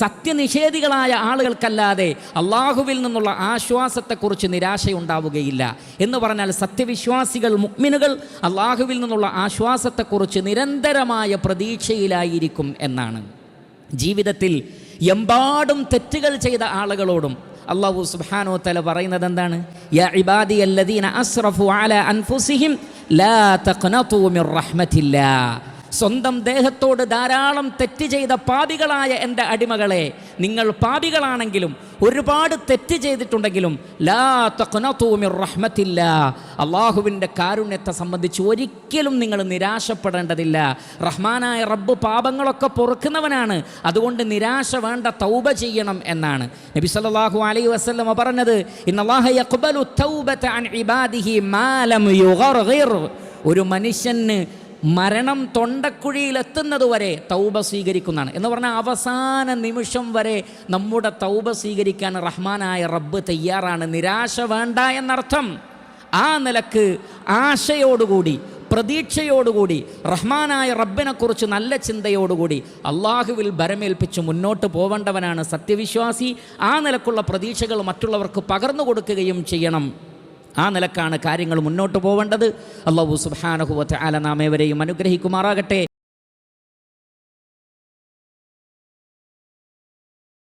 സത്യനിഷേധികളായ ആളുകൾക്കല്ലാതെ അള്ളാഹുവിൽ നിന്നുള്ള ആശ്വാസത്തെക്കുറിച്ച് നിരാശയുണ്ടാവുകയില്ല. എന്ന് പറഞ്ഞാൽ സത്യവിശ്വാസികൾ മുക്മിനുകൾ അള്ളാഹുവിൽ നിന്നുള്ള ആശ്വാസത്തെക്കുറിച്ച് നിരന്തരമായ പ്രതീക്ഷയിലായിരിക്കും എന്നാണ്. ജീവിതത്തിൽ എമ്പാടും തെറ്റുകൾ ചെയ്ത ആളുകളോടും അള്ളാഹു സുഹാനോ തല പറയുന്നത് എന്താണ്? യാ അസ്റഫു അൻഫുസിഹിം ലാ തഖ്നതു മിർ റഹ്മത്തില്ലാ. സ്വന്തം ദേഹത്തോട് ധാരാളം തെറ്റ് ചെയ്ത പാപികളായ എന്റെ അടിമകളെ നിങ്ങൾ പാപികളാണെങ്കിലും ഒരുപാട് തെറ്റ് ചെയ്തിട്ടുണ്ടെങ്കിലും ലാ തഖ്നതു മിർ റഹ്മത്തില്ലാ. അള്ളാഹുവിന്റെ കാരുണ്യത്തെ സംബന്ധിച്ച് ഒരിക്കലും നിങ്ങൾ നിരാശപ്പെടേണ്ടതില്ല. റഹ്മാനായ റബ്ബ് പാപങ്ങളൊക്കെ പൊറുക്കുന്നവനാണ്. അതുകൊണ്ട് നിരാശ വേണ്ട തൗബ ചെയ്യണം എന്നാണ്. നബി സല്ലല്ലാഹു അലൈഹി വസല്ലമ പറഞ്ഞത് ഇന്നല്ലാഹ യഖ്ബലു അൻ ഇബാദിഹി മാലം ഒരു മനുഷ്യന് മരണം തൊണ്ടക്കുഴിയിൽ എത്തുന്നതുവരെ തൗബ സ്വീകരിക്കുന്നതാണ്. എന്ന് പറഞ്ഞാൽ അവസാന നിമിഷം വരെ നമ്മുടെ തൗബ സ്വീകരിക്കാൻ റഹ്മാനായ റബ്ബ് തയ്യാറാണ്. നിരാശ വേണ്ട എന്നർത്ഥം. ആ നിലയ്ക്ക് ആശയോടുകൂടി പ്രതീക്ഷയോടുകൂടി റഹ്മാനായ റബ്ബിനെക്കുറിച്ച് നല്ല ചിന്തയോടുകൂടി അള്ളാഹുവിൽ ഭരമേൽപ്പിച്ച് മുന്നോട്ട് പോവേണ്ടവനാണ് സത്യവിശ്വാസി. ആ നിലക്കുള്ള പ്രതീക്ഷകൾ മറ്റുള്ളവർക്ക് പകർന്നു കൊടുക്കുകയും ചെയ്യണം. ആ നിലക്കാണ് കാര്യങ്ങൾ മുന്നോട്ട് പോവേണ്ടത്. അള്ളാഹു സുബാനഹുവത്ത് ആല നാമേവരെയും അനുഗ്രഹിക്കുമാറാകട്ടെ.